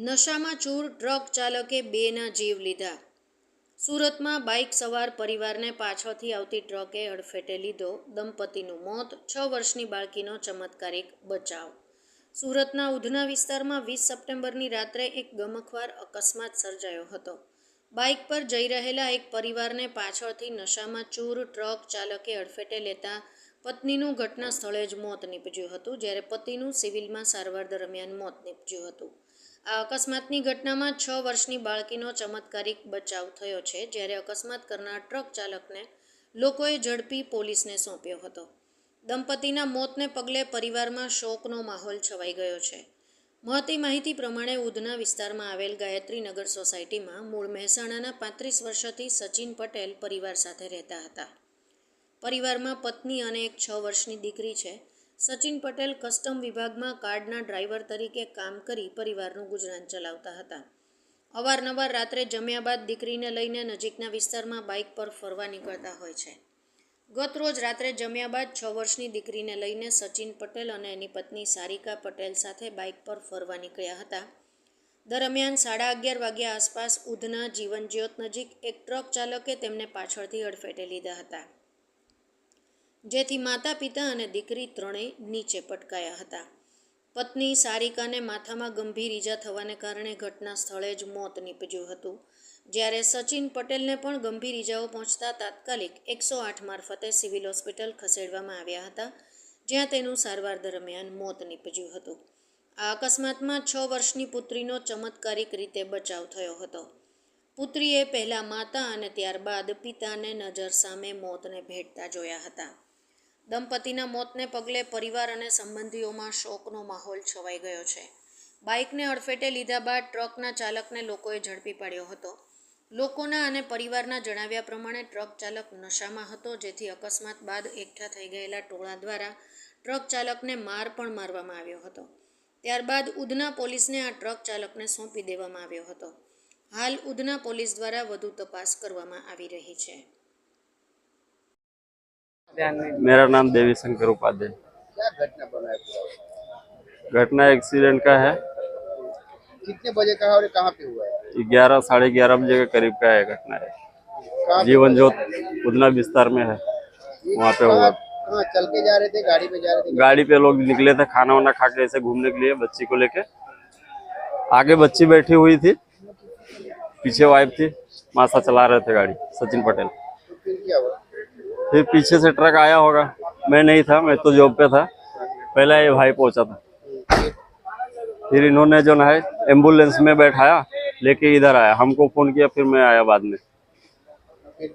નશામાં ચૂર ટ્રક ચાલકે બેના જીવ લીધા. સુરતમાં બાઇક સવાર પરિવારને પાછળથી આવતી ટ્રકે અડફેટે લીધો દંપતીનું મોત, છ વર્ષની બાળકીનો ચમત્કારિક બચાવ. સુરતના ઉધના વિસ્તારમાં વીસ સપ્ટેમ્બરની રાત્રે એક ગમખવાર અકસ્માત સર્જાયો હતો. બાઇક પર જઈ રહેલા એક પરિવારને પાછળથી નશામાં ચૂર ટ્રક ચાલકે અડફેટે લેતા પત્નીનું ઘટના સ્થળે જ મોત નીપજ્યું હતું, જ્યારે પતિનું સિવિલમાં સારવાર દરમિયાન મોત નીપજ્યું હતું. આ અકસ્માતની ઘટનામાં છ વર્ષની બાળકીનો ચમત્કારિક બચાવ થયો છે, જ્યારે અકસ્માત કરનાર ટ્રક ચાલકને લોકોએ ઝડપી પોલીસને સોંપ્યો હતો. દંપતીના મોતને પગલે પરિવારમાં શોકનો માહોલ છવાઈ ગયો છે. મળતી માહિતી પ્રમાણે ઉધના વિસ્તારમાં આવેલ ગાયત્રીનગર સોસાયટીમાં મૂળ મહેસાણાના પાંત્રીસ વર્ષથી સચિન પટેલ પરિવાર સાથે રહેતા હતા. પરિવારમાં પત્ની અને એક છ વર્ષની દીકરી છે. સચિન પટેલ કસ્ટમ વિભાગમાં કાર્ડના ડ્રાઈવર તરીકે કામ કરી પરિવારનું ગુજરાન ચલાવતા હતા. અવારનવાર રાત્રે જમ્યા બાદ દીકરીને લઈને નજીકના વિસ્તારમાં બાઇક પર ફરવા નીકળતા હોય છે. ગત રોજ રાત્રે જમ્યા બાદ છ વર્ષની દીકરીને લઈને સચિન પટેલ અને એની પત્ની સારિકા પટેલ સાથે બાઇક પર ફરવા નીકળ્યા હતા. દરમિયાન સાડા અગિયાર વાગ્યા આસપાસ ઉધના જીવન જ્યોત નજીક એક ટ્રક ચાલકે તેમને પાછળથી અડફેટે લીધા હતા. જેથી માતા પિતા અને દીકરી ત્રણેય નીચે પટકાયા હતા. પત્ની સારિકાને માથામાં ગંભીર ઈજા થવાને કારણે ઘટના સ્થળે જ મોત નીપજ્યું હતું. જ્યારે સચિન પટેલને પણ ગંભીર ઈજાઓ પહોંચતા તાત્કાલિક એકસો આઠ મારફતે સિવિલ હોસ્પિટલ ખસેડવામાં આવ્યા હતા, જ્યાં તેનું સારવાર દરમિયાન મોત નીપજ્યું હતું. આ અકસ્માતમાં છ વર્ષની પુત્રીનો ચમત્કારિક રીતે બચાવ થયો હતો. પુત્રીએ પહેલાં માતા અને ત્યારબાદ પિતાને નજર સામે મોતને ભેટતા જોયા હતા. દંપતીના મોતને પગલે પરિવાર અને સંબંધીઓમાં શોકનો માહોલ છવાઈ ગયો છે. બાઇકને અડફેટે લીધા બાદ ટ્રકના ચાલકને લોકોએ ઝડપી પાડ્યો હતો. લોકોના અને પરિવારના જણાવ્યા પ્રમાણે ટ્રક ચાલક નશામાં હતો, જેથી અકસ્માત બાદ એકઠા થઈ ગયેલા ટોળા દ્વારા ટ્રક ચાલકને માર પણ મારવામાં આવ્યો હતો. ત્યારબાદ ઉધના પોલીસને આ ટ્રક ચાલકને સોંપી દેવામાં આવ્યો હતો. હાલ ઉધના પોલીસ દ્વારા વધુ તપાસ કરવામાં આવી રહી છે. मेरा नाम देवी शंकर उपाध्याय। घटना है एक्सीडेंट का है। कितने बजे का है और कहाँ पे हुआ है? ग्यारह साढ़े ग्यारह बजे के करीब का है घटना है। जीवन ज्योत उतना विस्तार में है। वहाँ पे हुआ। चल के जा रहे थे गाड़ी में जा रहे थे। गाड़ी पे लोग निकले थे खाना वाना खा के ऐसे घूमने के लिए बच्ची को लेके। आगे बच्ची बैठी हुई थी। पीछे वाइफ थी। मासा चला रहे थे गाड़ी सचिन पटेल। तो फिर पीछे से ट्रक आया होगा। मैं नहीं था, मैं तो जॉब पे था। पहले ये भाई पहुँचा था। फिर इन्होंने जो है एंबुलेंस में बैठाया, लेके इधर आया। हमको फ़ोन किया, फिर मैं आया बाद में। फिर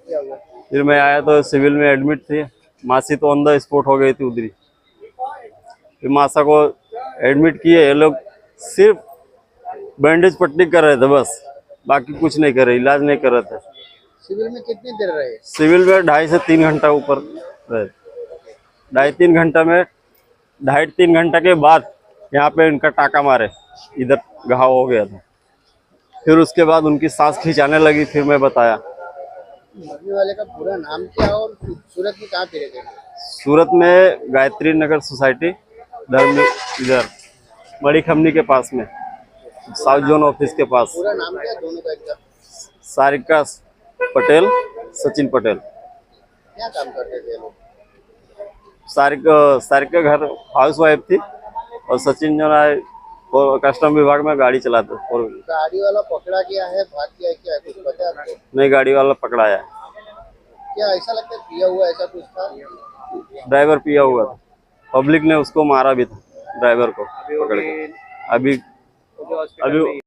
फिर मैं आया तो सिविल में एडमिट थी। मासी तो ऑन द स्पॉट हो गई थी उधरी। फिर मासा को एडमिट किए, ये लोग सिर्फ़ बैंडेज पट्टी कर रहे थे बस। बाकी कुछ नहीं कर रहे, इलाज नहीं कर रहे थे। सिविल में कितनी देर रहे? सिविल में ढाई से तीन घंटा ऊपर रहे। ढाई तीन घंटा में ढाई तीन घंटा के बाद यहाँ पे इनका टाका मारे। इधर घाव हो गया था। फिर उसके बाद उनकी सांस खिंचाने लगी फिर मैं बताया। मरने वाले का पूरा नाम क्या और सूरत में कहाँ पे थे? सूरत में गायत्री नगर सोसाइटी धर्म इधर बड़ी खमनी के पास में साउथ जोन ऑफ़िस के पास। पूरा नाम क्या दोनों का? एकदम सारिका पटेल सचिन पटेल। क्या काम करते थे लोग सारिक सारिका घर हाउस वाइफ थी और सचिन जो है कस्टम विभाग में गाड़ी चलाते और गाड़ी वाला पकड़ा गया है भाग गया क्या? है कुछ पता है नई गाड़ी वाला पकड़ाया क्या ऐसा लगता है पिया हुआ ऐसा कुछ था? ड्राइवर पिया हुआ था। पब्लिक ने उसको मारा भी था ड्राइवर को पकड़ के। अभी अभी